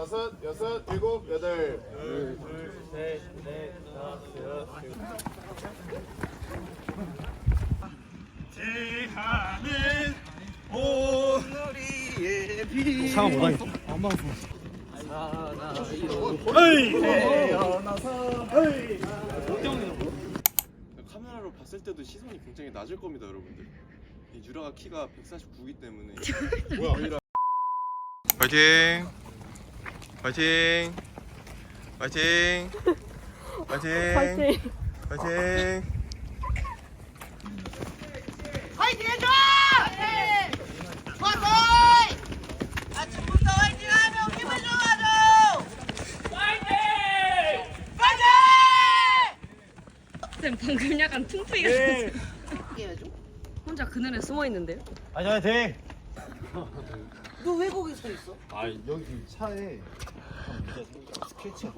다섯, 여섯, 일곱, 여덟. 상황 뭐가 있어? 카메라로 봤을 때도 시선이 굉장히 낮을 겁니다, 여러분들. 이 유라가 키가 149이기 때문에 뭐야? 파이팅! 파이팅! 파이팅! 파이팅! 파이팅. 파이팅! 화이팅 해줘! 화이팅! 아침부터 화이팅하면 기분 좋아져! 화이팅! 화이팅! 쌤 방금 약간 퉁퉁이가 네. 됐어. 혼자 그늘에 숨어 있는데요? 아니 돼. 너왜 거기 서 있어? 아 여기 차에. 화이팅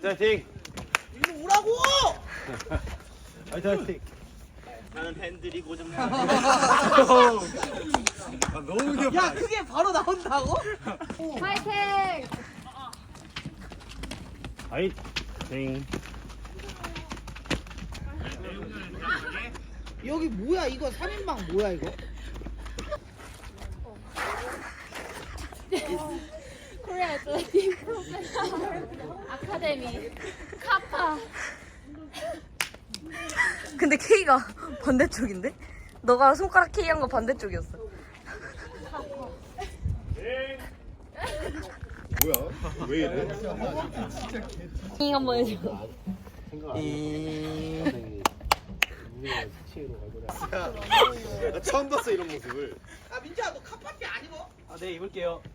화이팅 일로 오라고! 화이팅 화이팅. 야 그게 바로 나온다고? 파이팅! 화이팅. 여기 뭐야 이거 3인방 뭐야 이거? 코리아 애틀레틱 프로페셔널 아카데미 카파 근데 K가 반대쪽인데? 너가 손가락 K 한 거 반대쪽이었어 뭐야? 왜 이래? 잉 한번 해줘 나 처음 봤어 이런 모습을. 아 민주야 너 카파티 안 입어? 아 네 입을게요.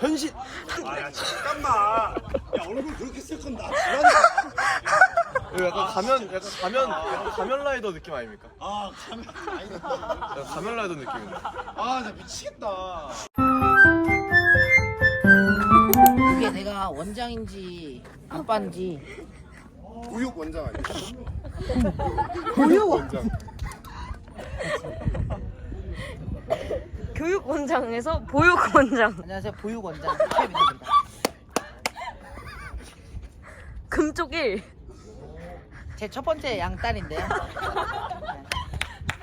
변신! 아야 잠깐만. 야 얼굴 그렇게 쓸 건 나. 이거 약간 가면, 약간 가면, 약간 가면 라이더 느낌 아닙니까? 아 가면 아니다. 약간 가면 라이더 느낌인데. 아나 미치겠다. 이게 내가 원장인지 아빠인지 우육 원장 아니야? 보육 원장. 교육 원장에서 보육 원장 안녕하세요 보육 원장 최민입니다 금쪽 1 제 첫 번째 양딸인데요.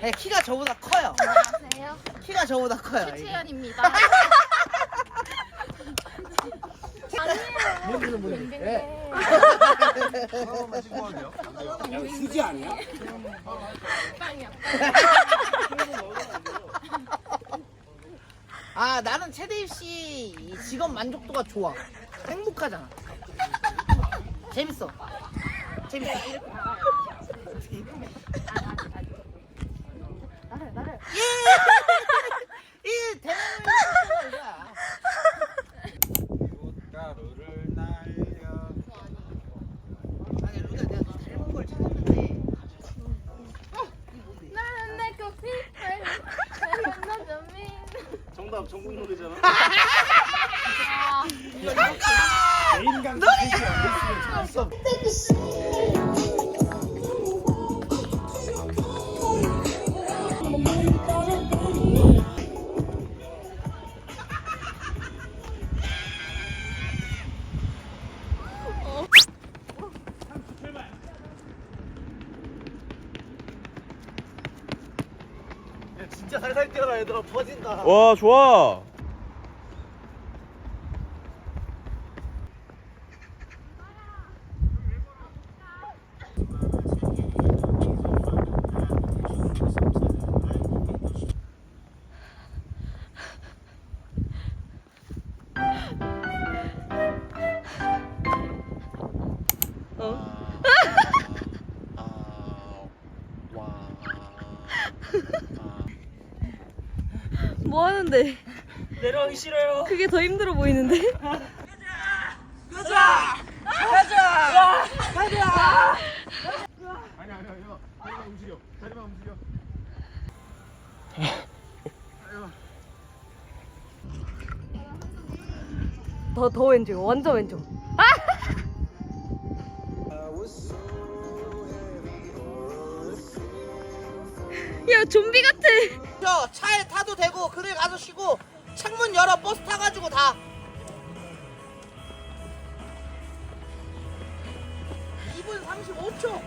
네, 키가 저보다 커요. 안녕하세요. 키가 저보다 커요 이게. 최채연입니다. 뭔지는 모르겠어요 네. 수지 아니야? 아 나는 최대입 씨이 직업 만족도가 좋아. 행복하잖아. 재밌어. 재밌어 이 대단한 이거야 가루를 날려. 아니 루가 내가 너 닮은 걸 찾았는데 나는 내 커피 정답 전국 노래잖아. 아, 개인 강사 안 됐으면 좋겠어. 진짜 살살 뛰어라 얘들아 퍼진다. 와, 좋아! 뭐 하는데? 내려가기 싫어요. 그게 더 힘들어 보이는데? 가자! 가자! 가자! 가자! 아니 아니 아니. 다리만 움직여. 다리만 움직여. 더, 더 왼쪽, 완전 왼쪽. 아! 야, 좀비 같아. 저 차에 타도 되고 그늘 가서 쉬고 창문 열어 버스 타가지고 다. 2분 35초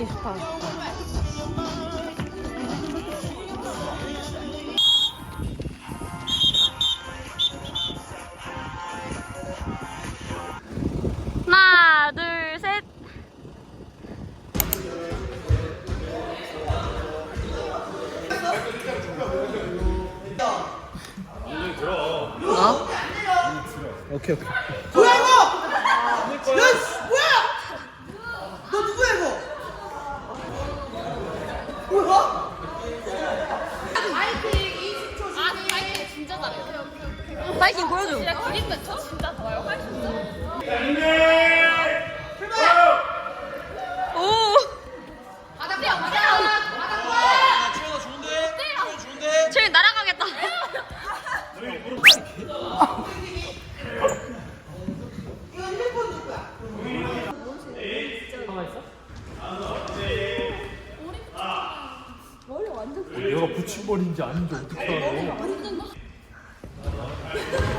당연히 좋다 하나 둘 셋. 어? 뭐야 이거 야. 씨, 뭐야 너 누구야 이거 뭐야? 파이팅 보여줘. 오. 저기 날아가겠다. 얘가 붙임머리인지 아닌지 어떻게 알아? Yeah.